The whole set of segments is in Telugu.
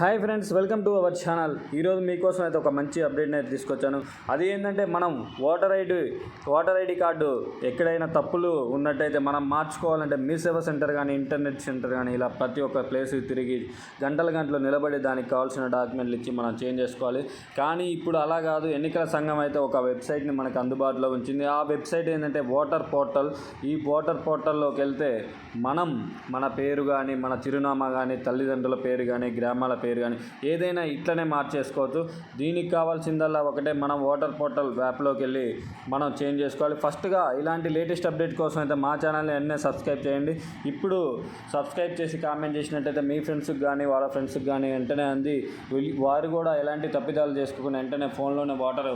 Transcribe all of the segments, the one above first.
Hi friends welcome to our channel. ఈరోజు మీకోసం అయితే ఒక మంచి అప్డేట్ని అయితే తీసుకొచ్చాను. అది ఏంటంటే మనం voter ID voter ID card ఎక్కడైనా తప్పులు ఉన్నట్టయితే మనం మార్చుకోవాలంటే మీ సేవ సెంటర్ కానీ ఇంటర్నెట్ సెంటర్ కానీ ఇలా ప్రతి ఒక్క ప్లేస్ తిరిగి గంటల గంటలు నిలబడి దానికి కావాల్సిన డాక్యుమెంట్లు ఇచ్చి మనం చేంజ్ చేసుకోవాలి. కానీ ఇప్పుడు అలా కాదు. ఎన్నికల సంఘం అయితే ఒక వెబ్సైట్ని మనకు అందుబాటులో ఉంచింది. ఆ వెబ్సైట్ ఏంటంటే ఓటర్ పోర్టల్. ఈ ఓటర్ పోర్టల్లోకి వెళ్తే మనం మన పేరు కానీ మన చిరునామా కానీ తల్లిదండ్రుల పేరు కానీ గ్రామాల పేరు కానీ ఏదైనా ఇట్లనే మార్చేసుకోవచ్చు. దీనికి కావాల్సిందల్లా ఒకటే మనం ఓటర్ పోర్టల్ యాప్లోకి వెళ్ళి మనం చేంజ్ చేసుకోవాలి. ఫస్ట్గా ఇలాంటి లేటెస్ట్ అప్డేట్ కోసం అయితే మా ఛానల్ని వెంటనే సబ్స్క్రైబ్ చేయండి. ఇప్పుడు సబ్స్క్రైబ్ చేసి కామెంట్ చేసినట్టయితే మీ ఫ్రెండ్స్కి కానీ వాళ్ళ ఫ్రెండ్స్కి కానీ వెంటనే అంది. వారు కూడా ఎలాంటి తప్పిదాలు చేసుకోకుండా వెంటనే ఫోన్లోనే వాటర్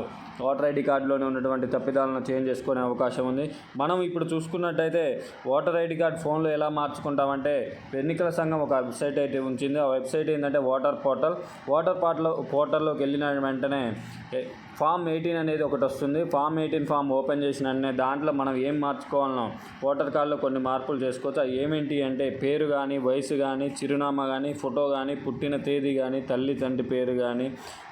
ఓటర్ ఐడి కార్డులోనే ఉన్నటువంటి తప్పిదాలను చేంజ్ చేసుకునే అవకాశం ఉంది. మనం ఇప్పుడు చూసుకున్నట్టయితే ఓటర్ ఐడి కార్డ్ ఫోన్లో ఎలా మార్చుకుంటామంటే ఎన్నికల సంఘం ఒక వెబ్సైట్ అయితే ఉంచింది. ఆ వెబ్సైట్ ఏంటంటే ఓటర్ పోర్టల్. వాటర్ పాటల్ పోర్టల్లోకి వెళ్ళిన వెంటనే ఫామ్ ఎయిటీన్ అనేది ఒకటి వస్తుంది. ఫామ్ ఎయిటీన్ ఫామ్ ఓపెన్ చేసిన దాంట్లో మనం ఏం మార్చుకోవాలనో ఓటర్ కార్డులో కొన్ని మార్పులు చేసుకోవచ్చు. అవి ఏమేంటి అంటే పేరు కానీ వయసు కానీ చిరునామా కానీ ఫోటో కానీ పుట్టిన తేదీ కానీ తల్లి తండ్రి పేరు కానీ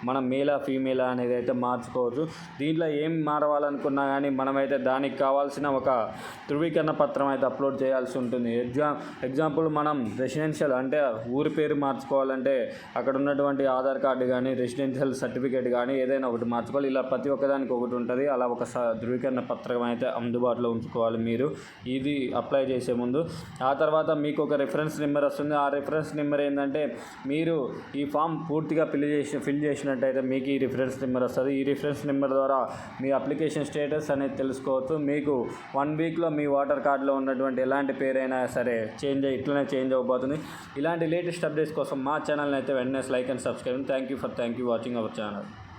మనం మేలా ఫీమేలా అనేది అయితే మార్చుకోవచ్చు. దీంట్లో ఏం మారవాలనుకున్నా కానీ మనమైతే దానికి కావాల్సిన ఒక ధృవీకరణ పత్రం అయితే అప్లోడ్ చేయాల్సి ఉంటుంది. ఎగ్జామ్ ఎగ్జాంపుల్ మనం రెసిడెన్షియల్ అంటే ఊరి పేరు మార్చుకోవాలంటే అక్కడ ఉన్నటువంటి ఆధార్ కార్డు కానీ రెసిడెన్షియల్ సర్టిఫికేట్ కానీ ఏదైనా ఒకటి మార్చుకోవాలి ఇలా ప్రతి ఒక్కదానికి ఒకటి ఉంటుంది. అలా ఒక ధృవీకరణ పత్రం అయితే అందుబాటులో ఉంచుకోవాలి మీరు. ఇది అప్లై చేసే ముందు. ఆ తర్వాత మీకు ఒక రిఫరెన్స్ నెంబర్ వస్తుంది. ఆ రిఫరెన్స్ నెంబర్ ఏంటంటే మీరు ఈ ఫామ్ పూర్తిగా ఫిల్ చేసి ఫిల్ చేసినట్టయితే మీకు ఈ రిఫరెన్స్ నెంబర్ వస్తుంది. ఈ రిఫరెన్స్ నెంబర్ ద్వారా మీ అప్లికేషన్ స్టేటస్ అనేది తెలుసుకోవచ్చు. మీకు వన్ వీక్లో మీ వాటర్ కార్డులో ఉన్నటువంటి ఎలాంటి పేరైనా సరే చేంజ్ అయ్యి ఇట్లనే చేంజ్ అవ్వబోతుంది. ఇలాంటి లేటెస్ట్ అప్డేట్స్ కోసం మా ఛానల్ని అయితే వెంటనే like and subscribe thank you for thank you watching our channel